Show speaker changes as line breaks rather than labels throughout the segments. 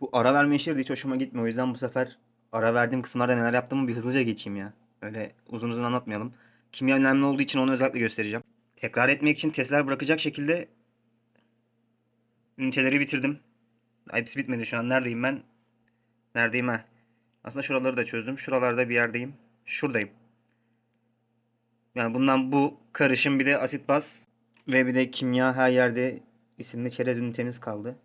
Bu ara verme işleri de hiç hoşuma gitmiyor. O yüzden bu sefer ara verdiğim kısımlarda neler yaptığımı bir hızlıca geçeyim ya. Öyle uzun uzun anlatmayalım. Kimya önemli olduğu için onu özellikle göstereceğim. Tekrar etmek için testler bırakacak şekilde üniteleri bitirdim. Hepsi bitmedi şu an. Neredeyim ben? Neredeyim ha? Aslında şuraları da çözdüm. Şuralarda bir yerdeyim. Şuradayım. Yani bundan bu karışım bir de asit baz ve bir de kimya her yerde isimli çerez ünitemiz kaldı.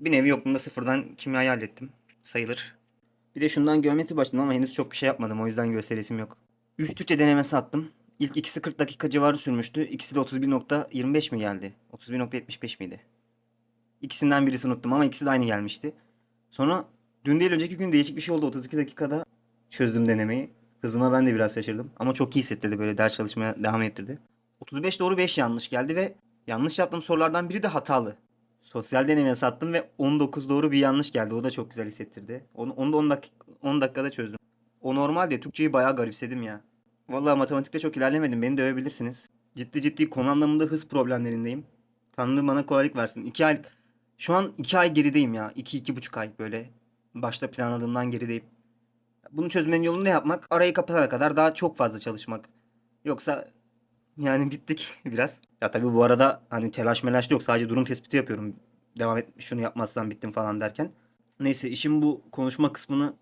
Bir nevi yokluğunda sıfırdan kimyayı hallettim. Sayılır. Bir de şundan geometri başladım ama henüz çok bir şey yapmadım. O yüzden gösteresim yok. 3 Türkçe denemesi attım. İlk ikisi 40 dakika civarı sürmüştü. İkisi de 31.25 mi geldi? 31.75 miydi? İkisinden birisi unuttum ama ikisi de aynı gelmişti. Sonra dün değil önceki gün değişik bir şey oldu. 32 dakikada çözdüm denemeyi. Hızıma ben de biraz şaşırdım. Ama çok iyi hissettirdi böyle ders çalışmaya devam ettirdi. 35 doğru 5 yanlış geldi ve yanlış yaptığım sorulardan biri de hatalı. Sosyal deneme sattım ve 19 doğru bir yanlış geldi. O da çok güzel hissettirdi. Onu, onu da 10, dak 10 dakikada çözdüm. O normal de Türkçeyi bayağı garipsedim ya. Vallahi matematikte çok ilerlemedim. Beni dövebilirsiniz. Ciddi ciddi konu anlamında hız problemlerindeyim. Tanrı bana kolaylık versin. 2 ay şu an 2 ay gerideyim ya. 2 iki, 2,5 ay böyle. Başta planladığımdan gerideyim. Bunu çözmenin yolunu ne yapmak? Arayı kapatana kadar daha çok fazla çalışmak. Yoksa yani bittik biraz. Ya tabii bu arada hani telaş melaş yok. Sadece durum tespiti yapıyorum. Devam et şunu yapmazsan bittim falan derken. Neyse işin bu konuşma kısmını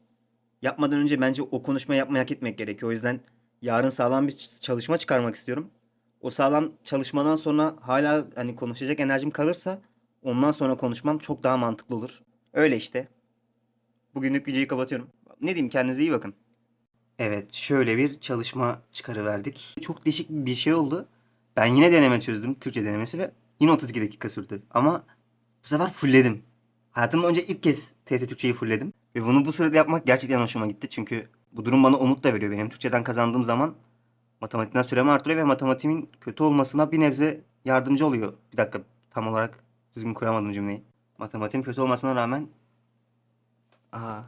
yapmadan önce bence o konuşmayı yapmayı hak etmek gerekiyor. O yüzden yarın sağlam bir çalışma çıkarmak istiyorum. O sağlam çalışmadan sonra hala hani konuşacak enerjim kalırsa ondan sonra konuşmam çok daha mantıklı olur. Öyle işte. Bugünlük videoyu kapatıyorum. Ne diyeyim kendinize iyi bakın. Evet, şöyle bir çalışma çıkarıverdik. Çok değişik bir şey oldu. Ben yine deneme çözdüm, Türkçe denemesi ve yine 32 dakika sürdü. Ama bu sefer fullledim. Hayatımda önce ilk kez TRT Türkçeyi fullledim. Ve bunu bu sırada yapmak gerçekten hoşuma gitti. Çünkü bu durum bana umut da veriyor. Benim Türkçeden kazandığım zaman matematikten süremi artırıyor ve matematiğimin kötü olmasına bir nebze yardımcı oluyor. Bir dakika, tam olarak düzgün kuramadım cümleyi. Matematiğim kötü olmasına rağmen... Aa,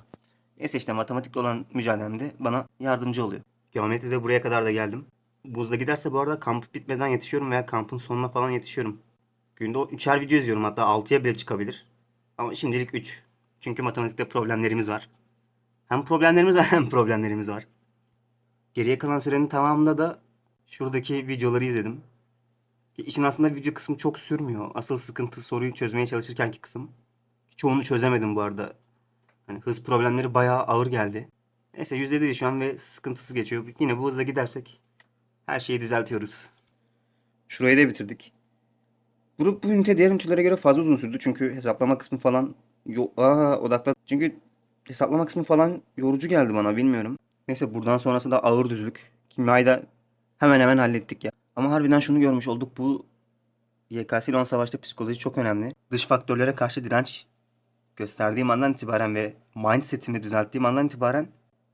Neyse işte matematikle olan mücadelemde bana yardımcı oluyor. Geometride buraya kadar da geldim. Buzda giderse bu arada kamp bitmeden yetişiyorum veya kampın sonuna falan yetişiyorum. Günde o üçer video izliyorum hatta 6'ya bile çıkabilir. Ama şimdilik 3. Çünkü matematikte problemlerimiz var. Hem problemlerimiz var hem problemlerimiz var. Geriye kalan sürenin tamamında da şuradaki videoları izledim. İşin aslında video kısmı çok sürmüyor. Asıl sıkıntı soruyu çözmeye çalışırkenki kısım. Çoğunu çözemedim bu arada. Hani hız problemleri bayağı ağır geldi. Neyse yüzde değil şu an ve sıkıntısız geçiyor. Yine bu hızla gidersek her şeyi düzeltiyoruz. Şurayı da bitirdik. Bu, bu ünite diğer ünitelere göre fazla uzun sürdü. Çünkü hesaplama kısmı falan yo Aa, odakla. Çünkü hesaplama kısmı falan yorucu geldi bana bilmiyorum. Neyse buradan sonrası da ağır düzlük. Kimyayı hemen hemen hallettik ya. Ama harbiden şunu görmüş olduk. Bu YKS ile olan savaşta psikoloji çok önemli. Dış faktörlere karşı direnç gösterdiğim andan itibaren ve mindsetimi düzelttiğim andan itibaren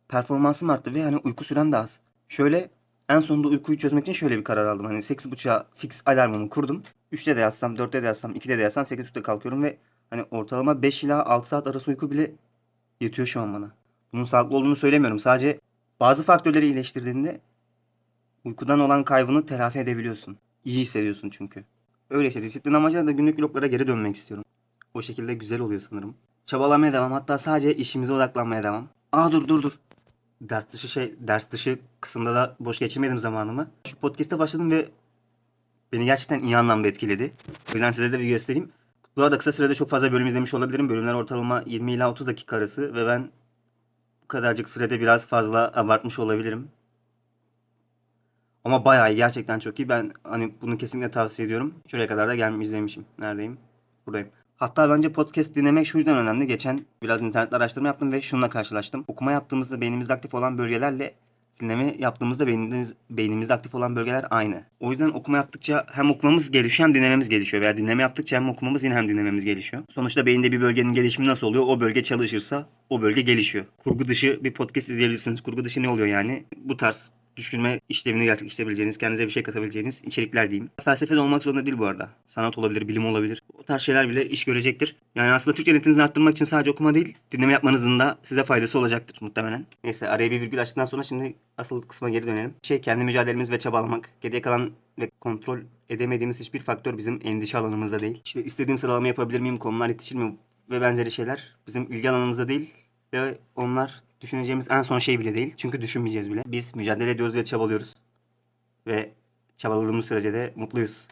performansım arttı ve hani uyku sürem de az. Şöyle en sonunda uykuyu çözmek için şöyle bir karar aldım. Hani 8.30'a fix alarmımı kurdum. 3'te de yatsam, 4'te de yatsam, 2'de de yatsam 8.30'da kalkıyorum ve hani ortalama 5 ila 6 saat arası uyku bile yetiyor şu an bana. Bunun sağlıklı olduğunu söylemiyorum. Sadece bazı faktörleri iyileştirdiğinde uykudan olan kaybını telafi edebiliyorsun. İyi hissediyorsun çünkü. Öyle işte disiplin amacıyla da günlük vloglara geri dönmek istiyorum. O şekilde güzel oluyor sanırım. Çabalamaya devam. Hatta sadece işimize odaklanmaya devam. Aa dur dur dur. Ders dışı şey, ders dışı kısımda da boş geçirmedim zamanımı. Şu podcast'e başladım ve beni gerçekten iyi anlamda etkiledi. O yüzden size de bir göstereyim. Bu arada kısa sürede çok fazla bölüm izlemiş olabilirim. Bölümler ortalama 20 ila 30 dakika arası ve ben bu kadarcık sürede biraz fazla abartmış olabilirim. Ama bayağı iyi. Gerçekten çok iyi. Ben hani bunu kesinlikle tavsiye ediyorum. Şuraya kadar da gelmiş izlemişim. Neredeyim? Buradayım. Hatta bence podcast dinlemek şu yüzden önemli. Geçen biraz internette araştırma yaptım ve şununla karşılaştım. Okuma yaptığımızda beynimizde aktif olan bölgelerle dinleme yaptığımızda beynimiz, beynimizde aktif olan bölgeler aynı. O yüzden okuma yaptıkça hem okumamız gelişiyor hem dinlememiz gelişiyor. Veya dinleme yaptıkça hem okumamız yine hem dinlememiz gelişiyor. Sonuçta beyinde bir bölgenin gelişimi nasıl oluyor? O bölge çalışırsa o bölge gelişiyor. Kurgu dışı bir podcast izleyebilirsiniz. Kurgu dışı ne oluyor yani? Bu tarz düşünme işlevini gerçekleştirebileceğiniz, kendinize bir şey katabileceğiniz içerikler diyeyim. Felsefe de olmak zorunda değil bu arada. Sanat olabilir, bilim olabilir. O tarz şeyler bile iş görecektir. Yani aslında Türkçe netinizi arttırmak için sadece okuma değil, dinleme yapmanızın da size faydası olacaktır muhtemelen. Neyse araya bir virgül açtıktan sonra şimdi asıl kısma geri dönelim. Şey kendi mücadelemiz ve çabalamak. Geriye kalan ve kontrol edemediğimiz hiçbir faktör bizim endişe alanımızda değil. İşte istediğim sıralama yapabilir miyim, konular yetişir mi
ve benzeri şeyler bizim ilgi alanımızda değil ve onlar düşüneceğimiz en son şey bile değil. Çünkü düşünmeyeceğiz bile. Biz mücadele ediyoruz ve çabalıyoruz. Ve çabaladığımız sürece de mutluyuz.